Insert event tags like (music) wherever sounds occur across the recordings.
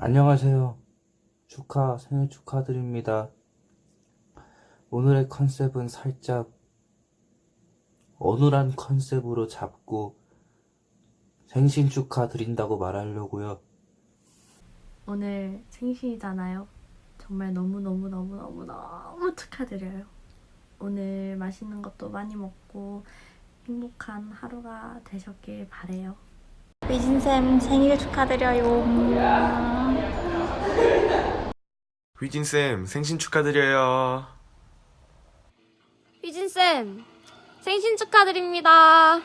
안녕하세요. 축하, 생일 축하드립니다. 오늘의 컨셉은 살짝 어눌한 컨셉으로 잡고 생신 축하드린다고 말하려고요. 오늘 생신이잖아요. 정말 너무너무너무너무너무 축하드려요. 오늘 맛있는 것도 많이 먹고 행복한 하루가 되셨길 바래요. 위진쌤 생일 축하드려요. 휘진쌤 생신 축하드려요. 휘진쌤, 생신 축하드립니다.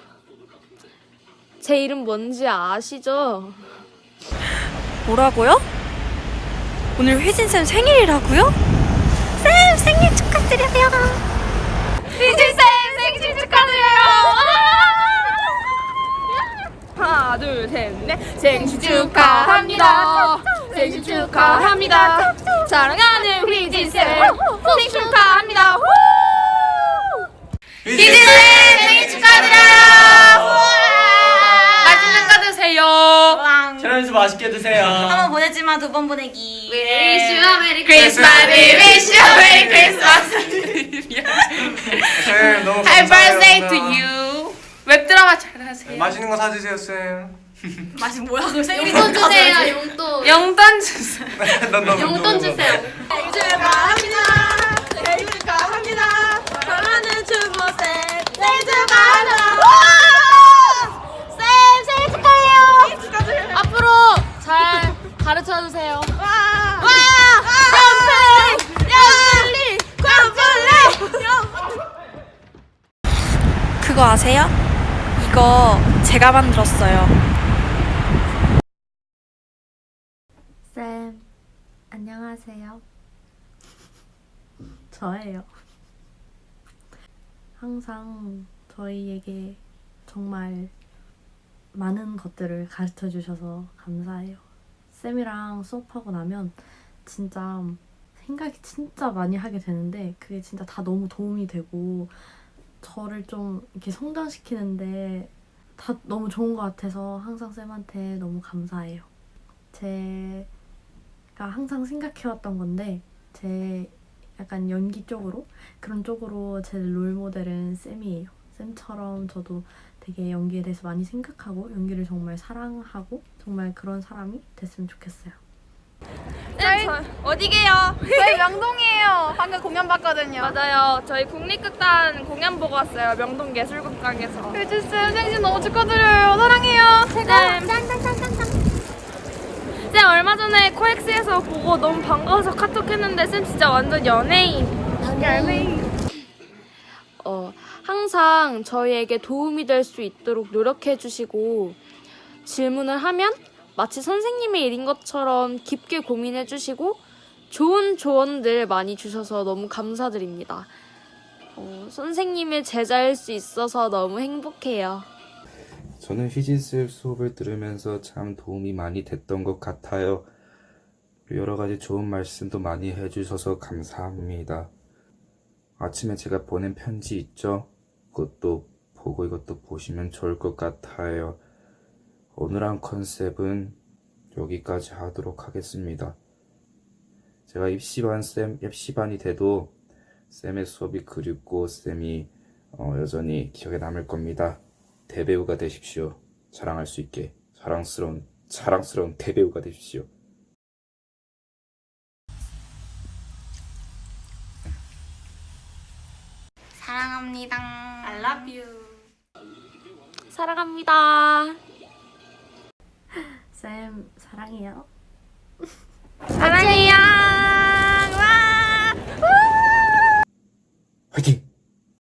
제 이름 뭔지 아시죠? 뭐라고요? 오늘 휘진쌤 생일이라고요? 쌤 생일 축하드려요. 휘진쌤, 생신 축하드려요! 하나, 둘, 셋, 넷. 생신 축하합니다. 생신 축하합니다. 사랑하는 휘진쌤, 생신 축하합니다. 휘진쌤, 생일 축하드려요! 맛있는 거 드세요. 촬영해서 맛있게 드세요. 한번 보내지만 두 번 보내기. Wish you a Merry Christmas. We wish you a Merry (laughs) Christmas. 쌤 너무 Happy birthday 감사합니다. to you. 웹드라마 잘 하세요. 맛있는 거 사주세요 쌤. 맛이 뭐야? 그 생일 용돈 주세요. 용돈. 용돈 주세요. (laughs) 넌 너무 용돈 주세요. 생일 축하합니다. 생일 축하합니다. 사랑하는 주모쌤 생일 축하합니다. 쌤 생일 축하해요. 축하드려요. 앞으로 잘 가르쳐 주세요. 와! 컴플레! 영플리! 컴플레! 그거 아세요? 이거 제가 만들었어요. 쌤, 안녕하세요. (laughs) 저예요. 항상 저희에게 정말 많은 것들을 가르쳐 주셔서 감사해요. 쌤이랑 수업하고 나면 진짜 생각이 진짜 많이 하게 되는데 그게 진짜 다 너무 도움이 되고 저를 좀 이렇게 성장시키는데 다 너무 좋은 것 같아서 항상 쌤한테 너무 감사해요. 제가 항상 생각해왔던 건데 제 약간 연기 쪽으로 그런 쪽으로 제 롤모델은 쌤이에요. 쌤처럼 저도 되게 연기에 대해서 많이 생각하고 연기를 정말 사랑하고 정말 그런 사람이 됐으면 좋겠어요. 저희 어디게요? 저희 명동이에요. 방금 공연 봤거든요. 맞아요. 저희 국립극단 공연 보고 왔어요. 명동 예술극장에서. 혜주쌤 생신 너무 축하드려요. 사랑해요. 쌤. 쌤 얼마 전에 코엑스에서 보고 너무 반가워서 카톡했는데 쌤 진짜 완전 연예인. 연예인. 어 항상 저희에게 도움이 될 수 있도록 노력해 주시고 질문을 하면 마치 선생님의 일인 것처럼 깊게 고민해 주시고 좋은 조언들 많이 주셔서 너무 감사드립니다. 어, 선생님의 제자일 수 있어서 너무 행복해요. 저는 휘진쌤 수업을 들으면서 참 도움이 많이 됐던 것 같아요. 여러 가지 좋은 말씀도 많이 해주셔서 감사합니다. 아침에 제가 보낸 편지 있죠? 그것도 보고 이것도 보시면 좋을 것 같아요. 오늘 한 컨셉은 여기까지 하도록 하겠습니다. 제가 입시반 쌤, 입시반이 돼도 쌤의 수업이 그립고 쌤이 어, 여전히 기억에 남을 겁니다. 대배우가 되십시오. 자랑할 수 있게 자랑스러운 자랑스러운 대배우가 되십시오. 사랑합니다. I love you. 사랑합니다. 쌤 사랑해요. 사랑해요. 화이팅!